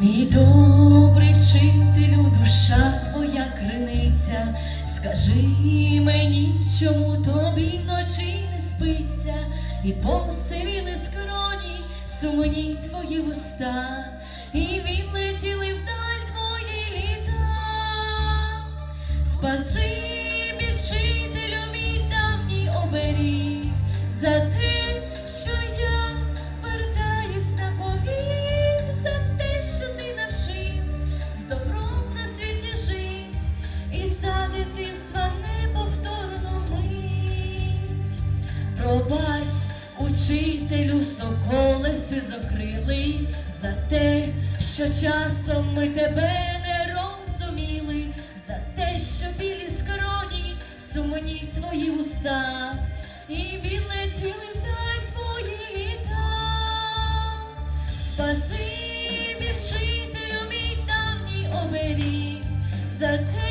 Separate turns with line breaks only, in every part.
Мій добрий вчителю, душа твоя криниця, скажи мені, чому тобі вночі не спиться, і посивіли скроні сумні твої вуста, і відлетіли вдаль твої літа. Спасибі, дитинства неповторну мить. Пробач, учителю, соколе сизокрилий, за те, що часом ми тебе не розуміли, за те, що білі скроні, сумні твої уста, і відлетіли вдаль твої літа. Спасибі, вчителю, мій давній оберіг, за те,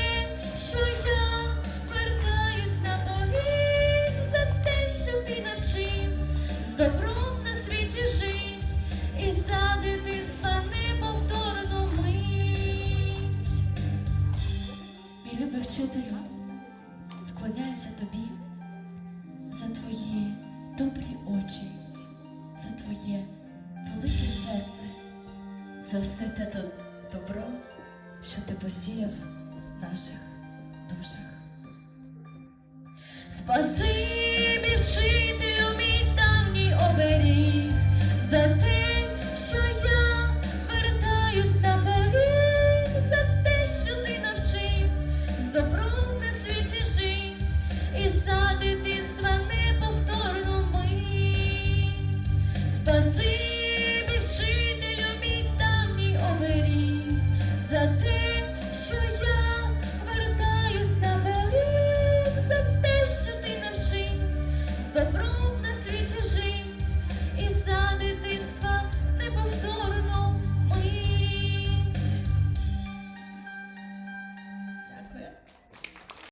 вчителю, вклоняюся тобі за твої добрі очі, за твоє велике серце, за все те добро, що ти посіяв в наших душах. Спаси